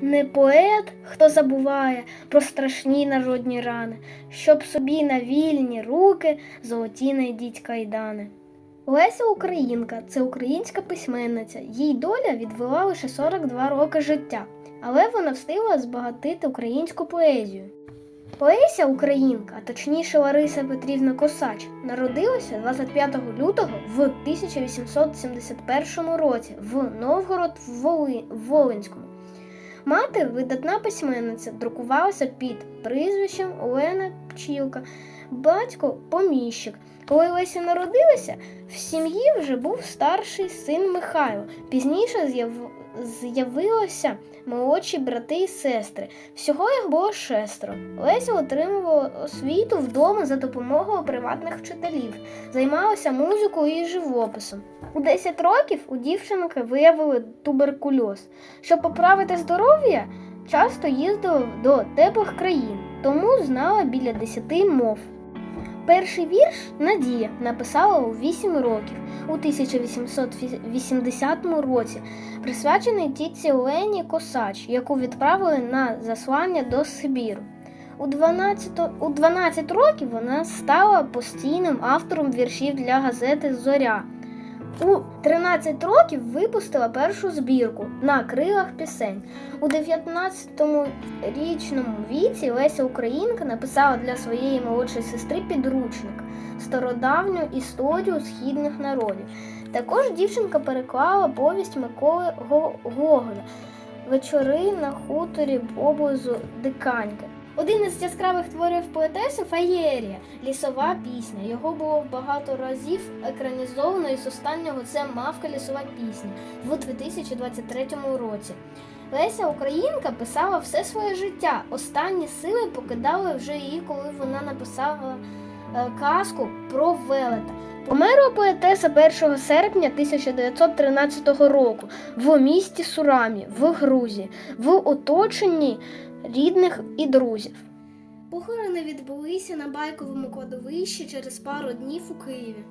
Не поет, хто забуває про страшні народні рани, щоб собі на вільні руки золоті найдіть кайдани. Леся Українка це українська письменниця. Їй доля відвела лише 42 роки життя, але вона встигла збагатити українську поезію. Леся Українка, а точніше Лариса Петрівна Косач, народилася 25 лютого в 1871 році в Новгород Воли- Волинському. Мати видатна письменниця, друкувалася під прізвищем Олена Пчілка, батько поміщик. Коли Леся народилася, в сім'ї вже був старший син Михайло. Пізніше з'яв- з'явилося молодші брати і сестри. Всього їх було шестеро. Леся отримувала освіту вдома за допомогою приватних вчителів, займалася музикою і живописом. У 10 років у дівчинки виявили туберкульоз. Щоб поправити здоров'я, часто їздила до теплих країн, тому знала біля 10 мов. Перший вірш Надія написала у 8 років у 1880 році, присвячений тітці Олені Косач, яку відправили на заслання до Сибіру. У 12, у 12 років вона стала постійним автором віршів для газети Зоря. У 13 років випустила першу збірку на крилах пісень. У 19-річному віці Леся Українка написала для своєї молодшої сестри підручник стародавню історію східних народів. Також дівчинка переклала повість Миколи Го- Гоголя Вечори на хуторі поблизу Диканьки. Один із яскравих творів поетеси Фаєрія лісова пісня. Його було багато разів екранізовано, і з останнього це мавка лісова пісня в 2023 році. Леся Українка писала все своє життя. Останні сили покидали вже її, коли вона написала е, казку про велета. Померла поетеса 1 серпня 1913 року в місті Сурамі в Грузії в оточенні рідних і друзів. Похорони відбулися на байковому кладовищі через пару днів у Києві.